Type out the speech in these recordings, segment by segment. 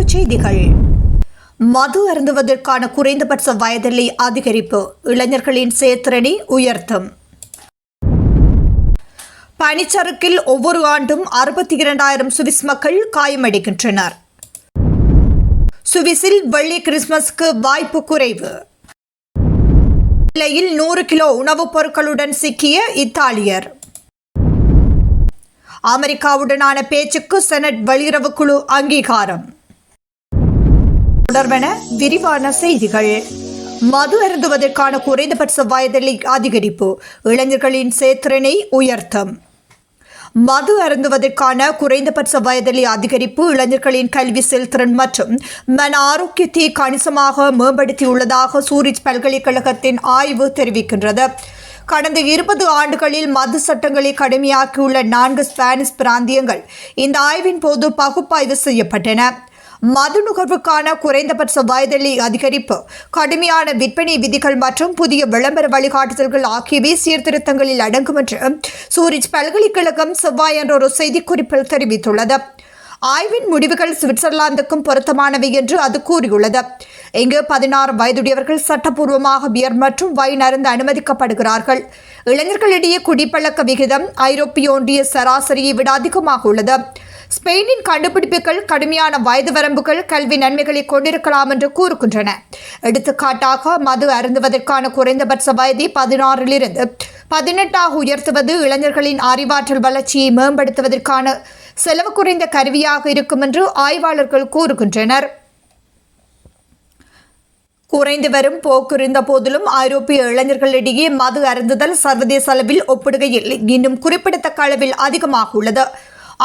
செய்திகள். மது அருந்துவதற்கான குறைந்தபட்ச வயதில்லை அதிகரிப்பு. இளைஞர்களின் செயற்திறனை உயர்த்தும். பனிச்சறுக்கில் ஒவ்வொரு ஆண்டும் அறுபத்தி இரண்டாயிரம் சுவிஸ் மக்கள் காயமடைகின்றனர். சுவிஸில் வெள்ளி கிறிஸ்துமஸ்க்கு வாய்ப்பு குறைவு. நிலையில் நூறு கிலோ உணவுப் பொருட்களுடன் சிக்கிய இத்தாலியர். அமெரிக்காவுடனான பேச்சுக்கு செனட் வெளியுறவு குழு அங்கீகாரம். தொடர்பென விரிவான செய்திகள். மது அருந்துவதற்கான குறைந்தபட்ச வயதிலை அதிகரிப்பு. இளைஞர்களின் சேத்திறனை உயர்த்தும். மது அருந்துவதற்கான குறைந்தபட்ச வயதிலை அதிகரிப்பு இளைஞர்களின் கல்வி செல்திறன் மற்றும் மன ஆரோக்கியத்தை கணிசமாக மேம்படுத்தியுள்ளதாக சூரிச் பல்கலைக்கழகத்தின் ஆய்வு தெரிவிக்கின்றது. கடந்த இருபது ஆண்டுகளில் மது சட்டங்களை கடுமையாக்கியுள்ள நான்கு ஸ்பானிஷ் பிராந்தியங்கள் இந்த ஆய்வின் போது பகுப்பாய்வு செய்யப்பட்டன. மது நுகர்வுக்கான குறைந்தபட்ச வயதிலை அதிகரிப்பு கடுமையான விற்பனை விதிகள் மற்றும் புதிய விளம்பர வழிகாட்டுதல்கள் ஆகியவை சீர்திருத்தங்களில் அடங்கும் என்று சூரிச் பல்கலைக்கழகம் செவ்வாய் என்ற ஒரு செய்திக்குறிப்பில் தெரிவித்துள்ளது. ஆய்வின் முடிவுகள் சுவிட்சர்லாந்துக்கும் பொருத்தமானவை என்று அது கூறியுள்ளது. இங்கு பதினாறு வயதுடையவர்கள் சட்டப்பூர்வமாக பியர் மற்றும் வைன் அருந்த அனுமதிக்கப்படுகிறார்கள். இளைஞர்களிடையே குடிப்பழக்க விகிதம் ஐரோப்பிய ஒன்றிய சராசரியை விட அதிகமாக உள்ளது. ஸ்பெயினின் கண்டுபிடிப்புகள் கடுமையான வயது வரம்புகள் கல்வி நன்மைகளை கொண்டிருக்கலாம் என்று கூறுகின்றன. எடுத்துக்காட்டாக மது அருந்துவதற்கான குறைந்தபட்ச வயதை பதினாறிலிருந்து பதினெட்டாக உயர்த்துவது இளைஞர்களின் அறிவாற்றல் வளர்ச்சியை மேம்படுத்துவதற்கான செலவு குறைந்த கருவியாக இருக்கும் என்று ஆய்வாளர்கள் கூறுகின்றனர். குறைந்து வரும் போக்கு இருந்த போதிலும் ஐரோப்பிய இளைஞர்களிடையே மது அருந்துதல் சர்வதேச அளவில் ஒப்பிடுகையில் இன்னும் குறிப்பிடத்தக்க அளவில் அதிகமாக உள்ளது.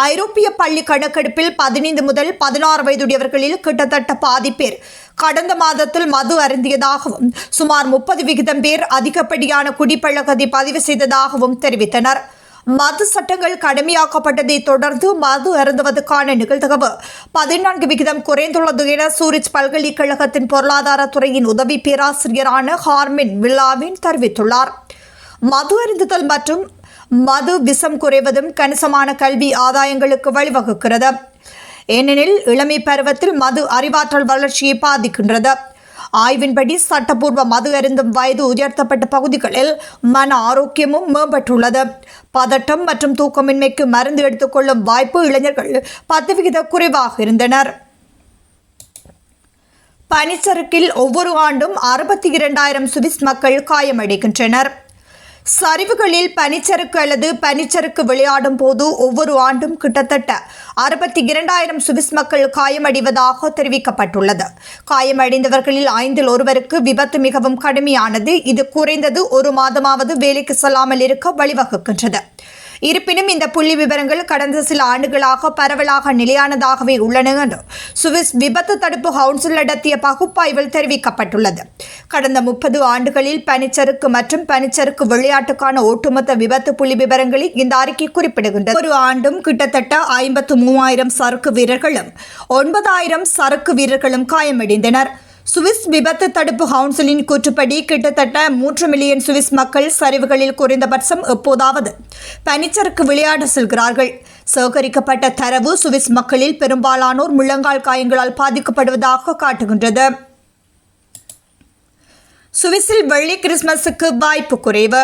ஐரோப்பிய பள்ளி கணக்கெடுப்பில் பதினைந்து முதல் பதினாறு வயதுடையவர்களில் கிட்டத்தட்ட பாதி பேர் கடந்த மாதத்தில் மது அருந்தியதாகவும் சுமார் முப்பது விகிதம் பேர் அதிகப்படியான குடிப்பழக்கத்தை பதிவு செய்ததாகவும் தெரிவித்தனர். மது சட்டங்கள் கடுமையாக்கப்பட்டதை தொடர்ந்து மது அருந்துவதற்கான நிகழ்தகவு பதினான்கு விகிதம் குறைந்துள்ளது என சூரிச் பல்கலைக்கழகத்தின் பொருளாதாரத்துறையின் உதவி பேராசிரியரான ஹார்மின் வில்லாவின் தெரிவித்துள்ளார். மது அருந்துதல் மற்றும் மது விஷம் குறைவதும் கணிசமான கல்வி ஆதாயங்களுக்கு வழிவகுக்கிறது. ஏனெனில் இளமை பருவத்தில் மது அறிவாற்றல் வளர்ச்சியை பாதிக்கின்றது. ஆய்வின்படி சட்டப்பூர்வ மது அருந்தும் வயது உயர்த்தப்பட்ட பகுதிகளில் மன ஆரோக்கியமும் மேம்பட்டுள்ளது. பதட்டம் மற்றும் தூக்கமின்மைக்கு மருந்து எடுத்துக்கொள்ளும் வாய்ப்பு இளைஞர்கள் பத்து விகித குறைவாக இருந்தனர். பனிச்சறுக்கில் ஒவ்வொரு ஆண்டும் அறுபத்தி இரண்டாயிரம் சுவிஸ் மக்கள் காயமடைகின்றனர். சரிவுகளில் பனிச்சறுக்கு அல்லது பனிச்சறுக்கு விளையாடும் போது ஒவ்வொரு ஆண்டும் கிட்டத்தட்ட அறுபத்தி இரண்டாயிரம் சுவிஸ் மக்கள் காயமடைவதாக தெரிவிக்கப்பட்டுள்ளது. காயமடைந்தவர்களில் ஐந்தில் ஒருவருக்கு விபத்து மிகவும் கடுமையானது. இது குறைந்தது ஒரு மாதமாவது வேலைக்கு செல்லாமல் இருக்க வழிவகுக்கின்றது. இருப்பினும் இந்த புள்ளி விவரங்கள் கடந்த சில ஆண்டுகளாக பரவலாக நிலையானதாகவே உள்ளன என்று சுவிஸ் விபத்து தடுப்பு கவுன்சில் நடத்திய பகுப்பாய்வில் தெரிவிக்கப்பட்டுள்ளது. கடந்த முப்பது ஆண்டுகளில் பனிச்சறுக்கு மற்றும் பனிச்சறுக்கு விளையாட்டுக்கான ஒட்டுமொத்த விபத்து புள்ளி விவரங்களை இந்த அறிக்கை குறிப்பிடுகின்றது. ஒரு ஆண்டும் கிட்டத்தட்ட ஐம்பத்து மூவாயிரம் சறுக்கு வீரர்களும் ஒன்பதாயிரம் சறுக்கு வீரர்களும் காயமடைந்தனர். சுவிஸ் விபத்து தடுப்பு கவுன்சிலின் கூற்றுப்படி கிட்டத்தட்ட மூன்று மில்லியன் சுவிஸ் மக்கள் சரிவுகளில் குறைந்தபட்சம் எப்போதாவது பனிச்சறுக்கு விளையாட செல்கிறார்கள். சேகரிக்கப்பட்ட தரவு சுவிஸ் மக்களில் பெரும்பாலானோர் முழங்கால் காயங்களால் பாதிக்கப்படுவதாக காட்டுகின்றது. சுவிஸில் வெள்ளி கிறிஸ்துமஸுக்கு வாய்ப்பு குறைவு.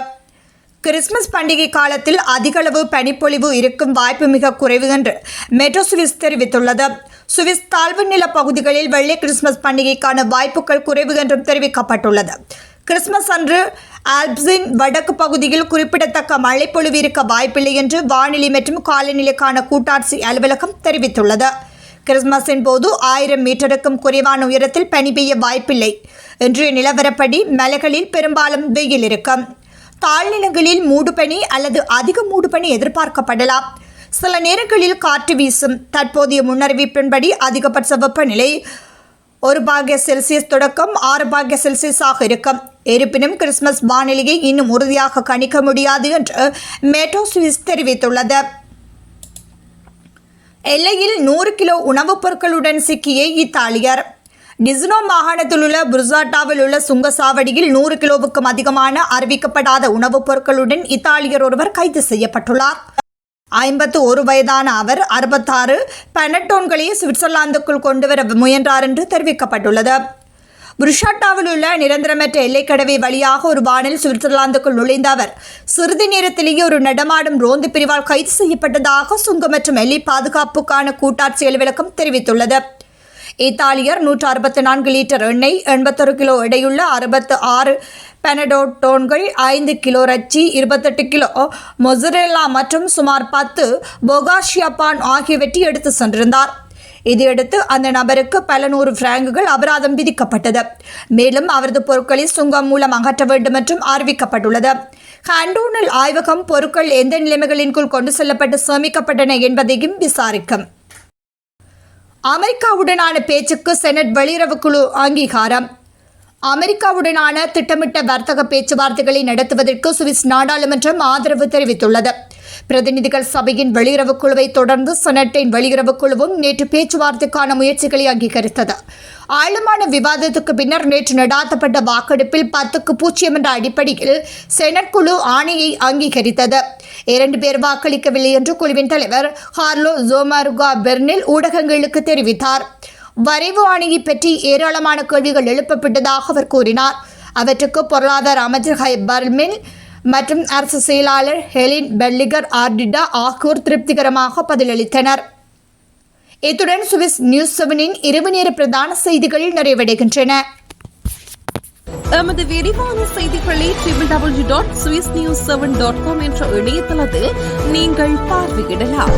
கிறிஸ்துமஸ் பண்டிகை காலத்தில் அதிகளவு பனிப்பொழிவு இருக்கும் வாய்ப்பு மிக குறைவு என்று மெட்ரோ சுவிஸ் தெரிவித்துள்ளது. சுவிஸ் தாழ்வு நில பகுதிகளில் வெள்ளி கிறிஸ்துமஸ் பண்டிகைக்கான வாய்ப்புகள் குறைவு என்றும் தெரிவிக்கப்பட்டுள்ளது. கிறிஸ்துமஸ் அன்று ஆல்ப்ஸின் வடக்கு பகுதியில் குறிப்பிடத்தக்க மழைப்பொழிவு இருக்க வாய்ப்பில்லை என்று வானிலை மற்றும் காலநிலைக்கான கூட்டாட்சி அலுவலகம் தெரிவித்துள்ளது. கிறிஸ்துமஸின் போது ஆயிரம் மீட்டருக்கும் குறைவான உயரத்தில் பனி பெய்ய வாய்ப்பில்லை என்று நிலவரப்படி மலைகளில் பெரும்பாலும் வெயில் இருக்கும். தாழ்நிலங்களில் மூடுபனி அல்லது அதிக மூடுபனி எதிர்பார்க்கப்படலாம். சில நேரங்களில் காற்று வீசும். தற்போதைய முன்னறிவிப்பின்படி அதிகபட்ச வெப்பநிலை ஒரு பாகிய செல்சியஸ் தொடக்கம் ஆறு பாகிய செல்சியஸாக இருக்கும். இருப்பினும் கிறிஸ்துமஸ் வானிலையை இன்னும் உறுதியாக கணிக்க முடியாது என்று மேட்டோ சுவிஸ் தெரிவித்துள்ளது. எல்லையில் நூறு கிலோ உணவுப் பொருட்களுடன் சிக்கிய இத்தாலியர். டிசினோ மாகாணத்தில் உள்ள புர்சாட்டாவில் உள்ள சுங்கசாவடியில் நூறு கிலோவுக்கும் அதிகமான அறிவிக்கப்படாத உணவுப் பொருட்களுடன் இத்தாலியர் ஒருவர் கைது செய்யப்பட்டுள்ளார். ஐம்பத்து ஒரு வயதான அவர் அறுபத்தாறு பெனட்டோன்களை சுவிட்சர்லாந்துக்குள் கொண்டுவர முயன்றார் என்று தெரிவிக்கப்பட்டுள்ளது. புருஷாட்டாவில் உள்ள நிரந்தரமற்ற எல்லைக்கடவை வழியாக ஒரு வானில் சுவிட்சர்லாந்துக்குள் நுழைந்த அவர் சிறிது நேரத்திலேயே ஒரு நடமாடும் ரோந்து பிரிவால் கைது செய்யப்பட்டதாக சுங்க மற்றும் எல்லை பாதுகாப்புக்கான கூட்டாட்சி அலுவலகம் தெரிவித்துள்ளது. இத்தாலியர் நூற்று அறுபத்தி நான்கு லிட்டர் எண்ணெய் எண்பத்தொரு கிலோ எடையுள்ள அறுபத்து ஆறு பெனடோட்டோன்கள் ஐந்து கிலோ ரச்சி இருபத்தெட்டு கிலோ மொசரேலா மற்றும் சுமார் பத்து பொகாஷியப்பான் ஆகியவற்றை எடுத்து சென்றிருந்தார். இதையடுத்து அந்த நபருக்கு பல நூறு பிராங்குகள் அபராதம் விதிக்கப்பட்டது. மேலும் அவரது பொருட்களை சுங்கம் மூலம் அகற்ற வேண்டும் என்றும் அறிவிக்கப்பட்டுள்ளது. ஹண்டூனல் ஆய்வகம் பொருட்கள் எந்த நிலைமைகளின் கொண்டு செல்லப்பட்டு சேமிக்கப்பட்டன என்பதையும் விசாரிக்கும். அமெரிக்காவுடனான பேச்சுக்கு செனட் வெளியுறவு குழு அங்கீகாரம். அமெரிக்காவுடனான திட்டமிட்ட வர்த்தக பேச்சுவார்த்தைகளை நடத்துவதற்கு சுவிஸ் நாடாளுமன்றம் ஆதரவு தெரிவித்துள்ளது. பிரதிநிதிகள் சபையின் வெளியுறவு குழுவை தொடர்ந்து செனட்டின் வெளியுறவு குழுவும் நேற்று பேச்சுவார்த்தைக்கான முயற்சிகளை அங்கீகரித்தது. ஆழமான விவாதத்துக்கு பின்னர் நேற்று நடாத்தப்பட்ட வாக்கெடுப்பில் பத்துக்கு பூஜ்ஜியம் என்ற அடிப்படையில் செனட் குழு ஆணையை அங்கீகரித்தது. இரண்டு பேர் வாக்களிக்கவில்லை என்று குழுவின் தலைவர் ஹார்லோ ஜோமாருகா பெர்னில் ஊடகங்களுக்கு தெரிவித்தார். வரைவு ஆணையை பற்றி ஏராளமான கேள்விகள் எழுப்பப்பட்டதாக அவர் கூறினார். அவற்றுக்கு பொருளாதார அமைச்சர் ஹை மற்றும் அரசு செயலாளர் ஹெலின் பெல்லிகர் ஆர்டிடா ஆகியோர் திருப்திகரமாக பதிலளித்தனர். இத்துடன் சுவிஸ் நியூஸ் செவனின் இரவு நேர பிரதான செய்திகள் நிறைவடைகின்றன. எமது விரிவான செய்திகளை triple W dot Swiss news seven dot com என்ற இணையதளத்தில் நீங்கள் பார்வையிடலாம்.